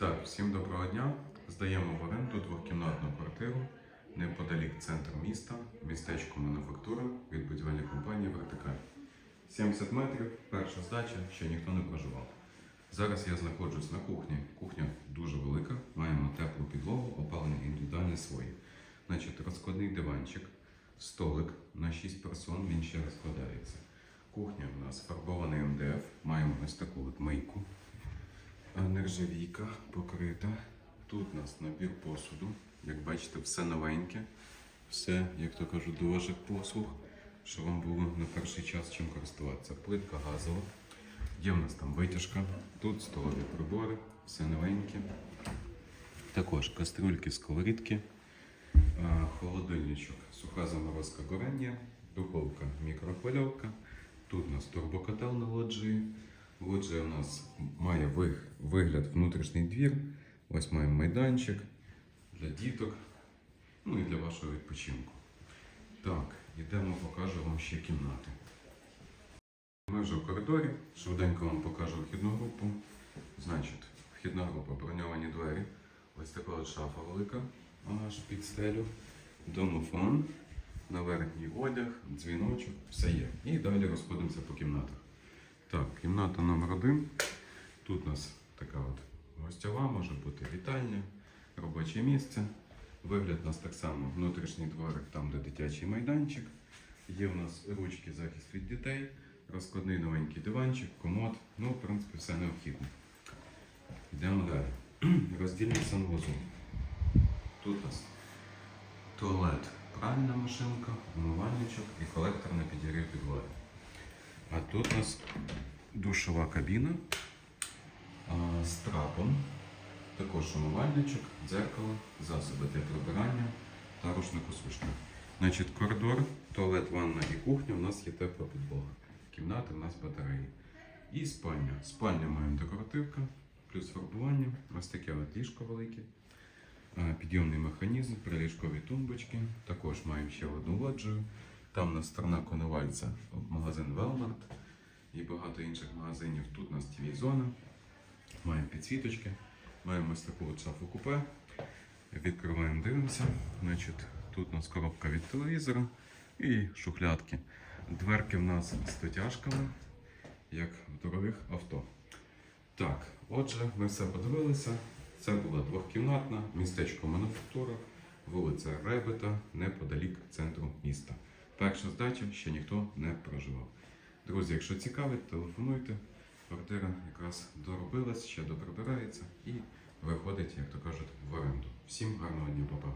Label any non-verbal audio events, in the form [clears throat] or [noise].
Так, всім доброго дня. Здаємо в оренду двохкімнатну квартиру неподалік центру міста, містечко мануфактура від будівельної компанії Вертикаль. 70 метрів, перша здача, ще ніхто не проживав. Зараз я знаходжусь на кухні. Кухня дуже велика, маємо теплу підлогу, опалення індивідуальне своє. Значить, розкладний диванчик, столик на 6 персон, він ще розкладається. Кухня у нас фарбований МДФ, маємо ось таку от мийку. Нержавійка покрита. Тут у нас набір посуду. Як бачите, все новеньке. Все, як то кажуть, до ваших послуг, що вам було на перший час чим користуватися. Плитка газова. Є в нас там витяжка, тут столові прибори, все новеньке. Також кастрюльки, сковорідки, холодильничок, суха заморозка горення, духовка, мікрохвильовка. Тут у нас турбокотел на лоджії. Лоджія у нас має вигляд внутрішній двір. Ось маємо майданчик для діток, ну і для вашого відпочинку. Так, йдемо, покажу вам ще кімнати. Ми вже в коридорі, швиденько вам покажу вхідну групу. Значить, вхідна група, броньовані двері. Ось така от шафа велика, аж під стелю, домофон, на верхній одяг, дзвіночок, все є. І далі розходимося по кімнатах. Так, кімната номер один. Тут у нас така от гостьова, може бути вітальня, робоче місце. Вигляд у нас так само внутрішній дворик, там де дитячий майданчик. Є у нас ручки захист від дітей, розкладний новенький диванчик, комод. Ну, в принципі, все необхідне. Йдемо далі. [clears throat] Роздільний санвузол. Тут у нас туалет, пральна машинка, умивальничок і колектор на підігрів підлоги. Тут у нас душова кабіна з трапом, також умивальничок, дзеркало, засоби для прибирання та рушникосушник. Значить, коридор, туалет, ванна і кухня у нас є тепла підлога. Кімнати у нас батареї. І спальня. Спальня маємо декоративка, плюс фарбування, ось таке от ліжко велике. Підйомний механізм, приліжкові тумбочки. Також маємо ще одну лоджію. Там у нас сторона Коновальця, магазин Велмарт і багато інших магазинів. Тут у нас тв-зона, маємо підсвіточки, маємо ось таку шафу купе. Відкриваємо, дивимося. Значить, тут у нас коробка від телевізора і шухлядки. Дверки в нас з дотяжками, як в дорогих авто. Так, отже, ми все подивилися. Це була двохкімнатна, містечко мануфактура, вулиця Ребета, неподалік центру міста. Перша здача ще ніхто не проживав. Друзі, якщо цікавить, телефонуйте. Квартира якраз доробилась, ще доприбирається і виходить, як то кажуть, в оренду. Всім гарного дня, папа.